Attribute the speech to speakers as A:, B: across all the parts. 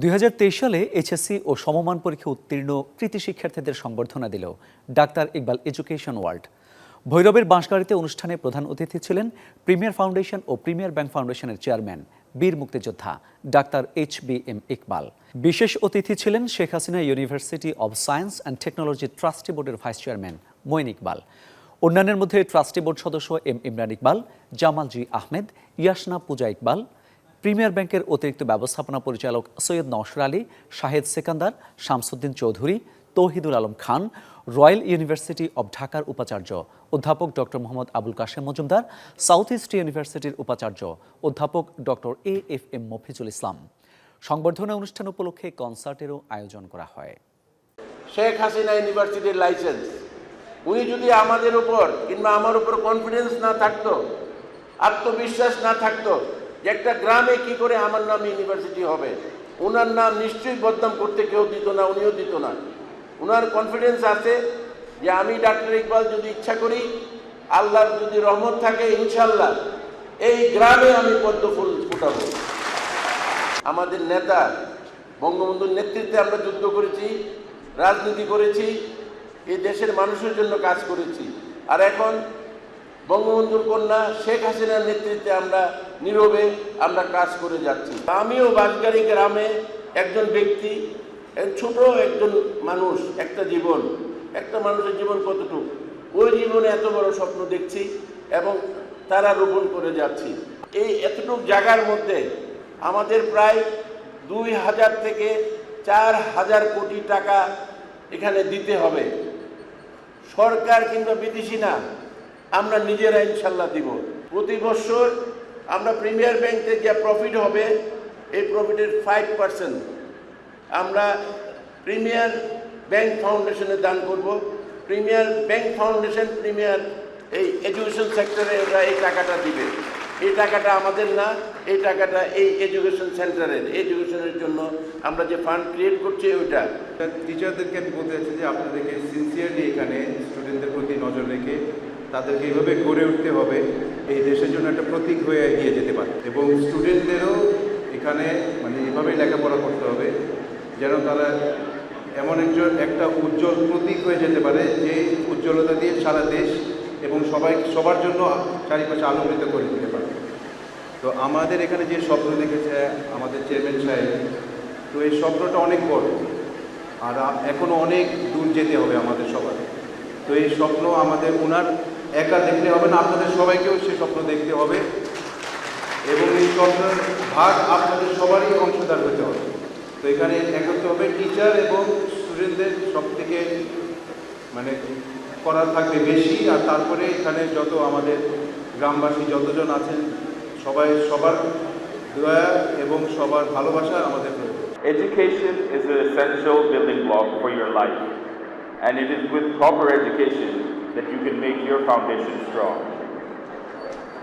A: দুই হাজার তেইশ সালে এইচএসসি ও সমমান পরীক্ষা উত্তীর্ণ কৃতি শিক্ষার্থীদের সংবর্ধনা দিল ডাক্তার ইকবাল এডুকেশন ওয়ার্ল্ড ভৈরবের বাঁশগাড়িতে অনুষ্ঠানে প্রধান অতিথি ছিলেন প্রিমিয়ার ফাউন্ডেশন ও প্রিমিয়ার ব্যাংক ফাউন্ডেশনের চেয়ারম্যান, বীর মুক্তিযোদ্ধা doctor H B M Iqbal. বিশেষ অতিথি ছিলেন Sheikh Hasina university of science and technology trustee বোর্ডের ভাইস চেয়ারম্যান মঈন ইকবাল। অন্যান্যের মধ্যে ট্রাস্টি বোর্ড সদস্য M Imran Iqbal Jamal G Ahmed, Yasna Puja Iqbal premier ব্যাংকের অতিরিক্ত ব্যবস্থাপনা পরিচালক Syed Nowshar Ali, Shahed Sekander, Shamsuddin Chowdhury, Tauhidul Alam Khan, royal university of ঢাকার উপাচার্য অধ্যাপক doctor Mohammad Abul Kashem Majumder, south east ইউনিভার্সিটির উপাচার্য অধ্যাপক doctor A F M Mofizul Islam. সংবর্ধনা অনুষ্ঠান উপলক্ষে কনসার্টেরও আয়োজন করা হয়।
B: শেখ হাসিনা ইউনিভার্সিটির লাইসেন্স। উনি যদি আমাদের উপর কিংবা আমার উপর কনফিডেন্স না থাকতো, আত্মবিশ্বাস না থাকতো যে একটা গ্রামে কি করে আমার নাম ইউনিভার্সিটি হবে? ওনার নাম নিশ্চয়ই বদনাম করতে কেউ দিত না, উনিও দিত না। ওনার কনফিডেন্স আছে যে আমি ডাক্তার ইকবাল যদি ইচ্ছা করি, আল্লাহর যদি রহমত থাকে ইনশাল্লাহ এই গ্রামে আমি পদ্ম ফুল ফুটাবো। আমাদের নেতা, বঙ্গবন্ধুর নেতৃত্বে আমরা যুদ্ধ করেছি, রাজনীতি করেছি, এই দেশের মানুষের জন্য কাজ করেছি। আর এখন বঙ্গবন্ধুর কন্যা শেখ হাসিনার নেতৃত্বে আমরা নীরবে আমরা কাজ করে যাচ্ছি। আমিও বাসগাড়ি গ্রামে একজন ব্যক্তি ছোট একজন মানুষ, একটা জীবন। একটা মানুষের জীবন কতটুকু? ওই জীবনে এত বড় স্বপ্ন দেখছি এবং তারা রোপণ করে যাচ্ছি। এই এতটুকু জায়গার মধ্যে আমাদের প্রায় দুই হাজার থেকে চার হাজার কোটি টাকা এখানে দিতে হবে। সরকার কিংবা বিদেশি না আমরা নিজেরা ইনশাল্লাহ দিব। প্রতি বছর আমরা প্রিমিয়ার ব্যাংকে যে প্রফিট হবে, এই প্রফিটের ফাইভ পার্সেন্ট আমরা প্রিমিয়ার ব্যাংক ফাউন্ডেশনে দান করব। প্রিমিয়ার ব্যাংক ফাউন্ডেশন প্রিমিয়ার এই এডুকেশন সেক্টরে ওরা এই টাকাটা দিবে। এই টাকাটা আমাদের না, এই টাকাটা এই এডুকেশন সেন্টারের এডুকেশনের জন্য আমরা যে ফান্ড ক্রিয়েট করছি ওইটা।
C: টিচারদেরকে আমি বলতে চাচ্ছি যে আপনাদেরকে সিনসিয়ারলি এখানে স্টুডেন্টদের প্রতি নজর রেখে তাদেরকে এইভাবে গড়ে উঠতে হবে, এই দেশের জন্য একটা প্রতীক হয়ে এগিয়ে যেতে পারে। এবং স্টুডেন্টদেরও এখানে মানে এভাবেই লেখাপড়া করতে হবে, যেন তারা এমন একজন, একটা উজ্জ্বল প্রতীক হয়ে যেতে পারে যে উজ্জ্বলতা দিয়ে সারা দেশ এবং সবাই, সবার জন্য চারিপাশে আলোকিত করে দিতে পারে। তো আমাদের এখানে যে স্বপ্ন দেখেছে আমাদের চেয়ারম্যান সাহেব, তো এই স্বপ্নটা অনেক বড়, আর এখনও অনেক দূর যেতে হবে আমাদের সবার। তো এই স্বপ্ন আমাদের ওনার একা দেখতে হবে না আপনাদের সবাইকেও সে স্বপ্ন দেখতে হবে। এবং এই স্বপ্নের ভাগ আপনাদের সবারই অংশদার হতে হবে। তো এখানে একত্র হবে টিচার এবং স্টুডেন্টদের সব থেকে মানে করা থাকবে বেশি আর তারপরে এখানে যত আমাদের গ্রামবাসী যতজন আছেন সবাই সবার দয়া এবং সবার ভালোবাসা আমাদের
D: Education is an essential building block for your life, and it is with proper education that you can make your foundation strong.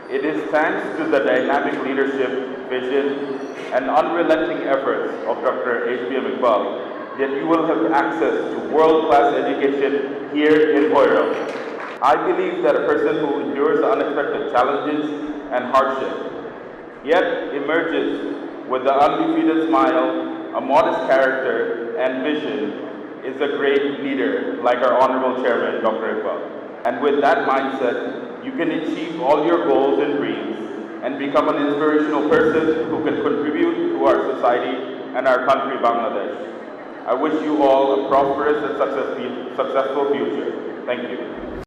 D: It is thanks to the dynamic leadership, vision, and unrelenting efforts of Dr. H.B.M. Iqbal that you will have access to world-class education here in Hoiro. I believe that a person who endures unexpected challenges and hardship yet emerges with the undefeated smile, a modest character, and vision is a great leader like our Honorable Chairman, Dr. Iqbal. And with that mindset, you can achieve all your goals and dreams and become an inspirational person who can contribute to our society and our country, Bangladesh. I wish you all a prosperous and successful successful future. Thank you.